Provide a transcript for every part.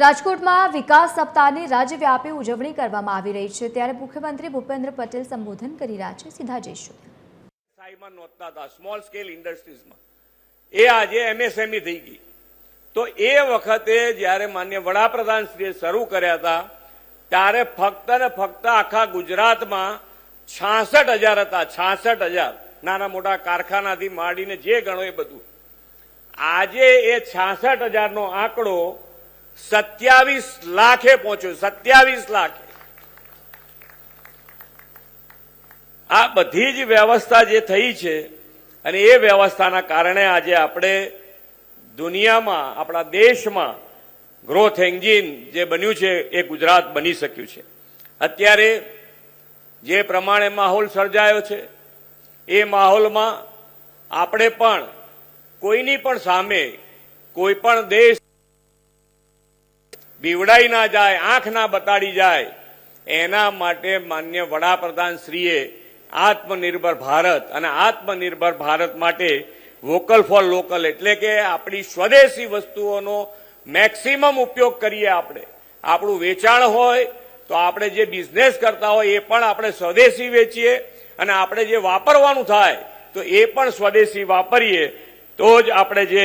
રાજકોટમાં વિકાસ સપ્તાહની રાજ્યવ્યાપી ઉજવણી કરવામાં આવી રહી છે. ત્યારે મુખ્યમંત્રી ભૂપેન્દ્ર પટેલ સંબોધન કરી રહ્યા છે. સીધા જઈશું વ્યવસાયમાં નોંધતા હતા સ્મોલ સ્કેલ ઇન્ડસ્ટ્રીઝમાં એ આજે એમએસએમઈ થઈ ગઈ. તો એ વખતે જ્યારે માન્ય વડાપ્રધાનશ્રીએ શરૂ કર્યા હતા, ત્યારે ફક્ત ને ફક્ત આખા ગુજરાતમાં છાસઠ હજાર હતા, છાસઠ હજાર. નાના મોટા કારખાનાથી માંડીને જે ગણો એ બધું. આજે એ છાસઠ હજારનો આંકડો સત્યાવીસ લાખે પહોંચ્યું, સત્યાવીસ લાખે. આ બધી જ વ્યવસ્થા જે થઈ છે, અને એ વ્યવસ્થાના કારણે આજે આપણે દુનિયામાં, આપણા દેશમાં ગ્રોથ એન્જિન જે બન્યું છે, એ ગુજરાત બની શક્યું છે. અત્યારે જે પ્રમાણે માહોલ સર્જાયો છે, એ માહોલમાં આપણે પણ કોઈની પણ સામે કોઈ પણ દેશ બીવડાઈ ના જાય, આંખ ના બતાડી જાય. એના માટે માન્ય વડાપ્રધાન શ્રીએ આત્મનિર્ભર ભારત અને આત્મનિર્ભર ભારત માટે વોકલ ફોર લોકલ એટલે કે આપણી સ્વદેશી વસ્તુઓનો મેક્સિમમ ઉપયોગ કરીએ આપણે. આપણું વેચાણ હોય તો આપણે જે બિઝનેસ કરતા હોય એ પણ આપણે સ્વદેશી વેચીએ અને આપણે જે વાપરવાનું થાય તો એ પણ સ્વદેશી વાપરીએ. તો જ આપણે જે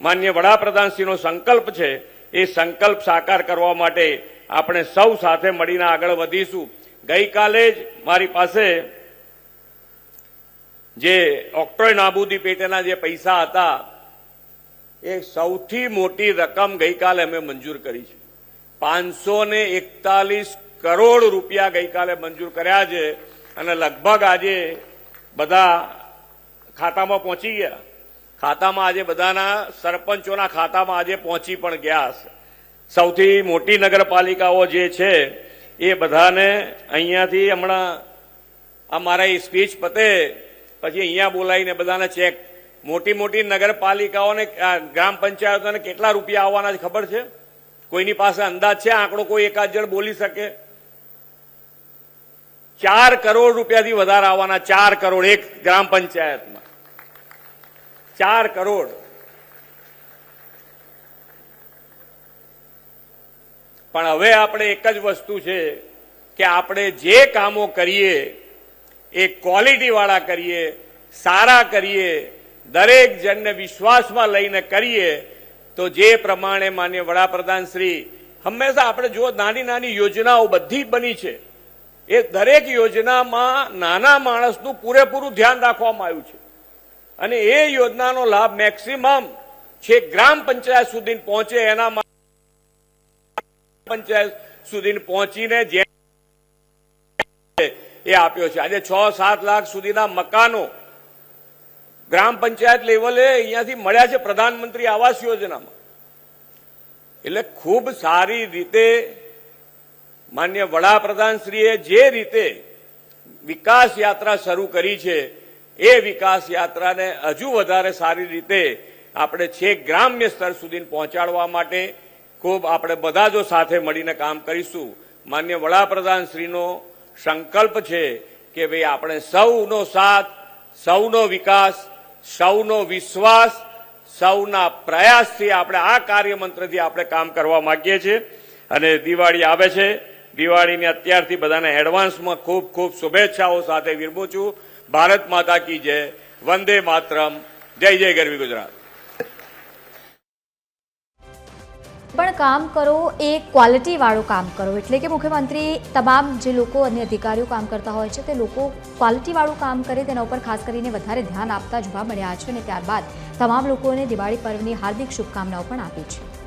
માન્ય વડાપ્રધાનશ્રીનો સંકલ્પ છે એ સંકલ્પ સાકાર કરવા માટે આપણે સૌ સાથે મળીને આગળ વધીશું. ગઈકાલે જ મારી પાસે જે ઓક્ટોય નાબૂદી પેટેના જે પૈસા હતા, એ સૌથી મોટી રકમ ગઈકાલે અમે મંજૂર કરી છે. પાંચસો ને એકતાલીસ કરોડ રૂપિયા ગઈકાલે મંજૂર કર્યા છે અને લગભગ આજે બધા ખાતામાં પહોંચી ગયા. ખાતામાં આજે બધાના સરપંચોના ખાતામાં આજે પહોંચી પણ ગયા સૌથી મોટી નગરપાલિકાઓ જે છે, એ બધાને અહીંયાથી હમણાં આ મારા સ્પીચ પતે, પછી અહીંયા બોલાવીને બધાને ચેક. મોટી મોટી નગરપાલિકાઓને ગ્રામ પંચાયતોને કેટલા રૂપિયા આવવાના ખબર છે? કોઈની પાસે અંદાજ છે? આંકડો કોઈ એકાદ જણ બોલી શકે? ચાર કરોડ રૂપિયાથી વધારે આવવાના, ચાર કરોડ એક ગ્રામ પંચાયતમાં. ચાર કરોડ. પણ હવે આપણે એક જ વસ્તુ છે કે આપણે જે કામો કરીએ, એ ક્વોલિટીવાળા કરીએ, સારા કરીએ, દરેક જણને વિશ્વાસમાં લઈને કરીએ, તો જે પ્રમાણે માન્ય વડાપ્રધાન શ્રી, હંમેશા આપણે જો નાની નાની યોજનાઓ બધી બની છે. એ દરેક યોજનામાં નાના માણસનું પૂરેપૂરું ધ્યાન રાખવામાં આવ્યું છે. અને એ યોજનાનો લાભ મેક્સિમમ છે ગ્રામ પંચાયત સુધી પહોંચે એના પંચાયત સુધી પહોંચીને એ આપ્યો છે. આજે છ સાત લાખ સુધીના મકાનો ગ્રામ પંચાયત લેવલે અહીંયાથી મળ્યા છે પ્રધાનમંત્રી આવાસ યોજનામાં. એટલે ખૂબ સારી રીતે માન્ય વડાપ્રધાનશ્રીએ જે રીતે વિકાસ યાત્રા શરૂ કરી છે એ વિકાસ યાત્રાને હજુ વધારે સારી રીતે આપણે છેક ગ્રામ્ય સ્તર સુધી પહોંચાડવા માટે ખૂબ આપણે બધા જો સાથે મળીને કામ કરીશું. માન્ય વડાપ્રધાનશ્રીનો સંકલ્પ છે કે ભાઈ આપણે સૌનો સાથ, સૌનો વિકાસ, સૌનો વિશ્વાસ, સૌના પ્રયાસથી આપણે આ કાર્યમંત્રથી આપણે કામ કરવા માંગીએ છીએ. અને દિવાળી આવે છે. દિવાળીની અત્યારથી બધાને એડવાન્સમાં ખૂબ ખૂબ શુભેચ્છાઓ સાથે વિરમું છું. ભારત માતા કી જય, વંદે માતરમ, જય જય ગરવી ગુજરાત. પણ કામ કરો, એ ક્વોલિટી વાળું કામ કરો, એટલે કે મુખ્યમંત્રી તમામ જે લોકો અને અધિકારીઓ કામ કરતા હોય છે, તે લોકો ક્વોલિટીવાળું કામ કરે, તેના ઉપર ખાસ કરીને વધારે ધ્યાન આપતા જોવા મળ્યા છે, અને ત્યારબાદ તમામ લોકોને દિવાળી પર્વની હાર્દિક શુભકામનાઓ પણ આપી છે.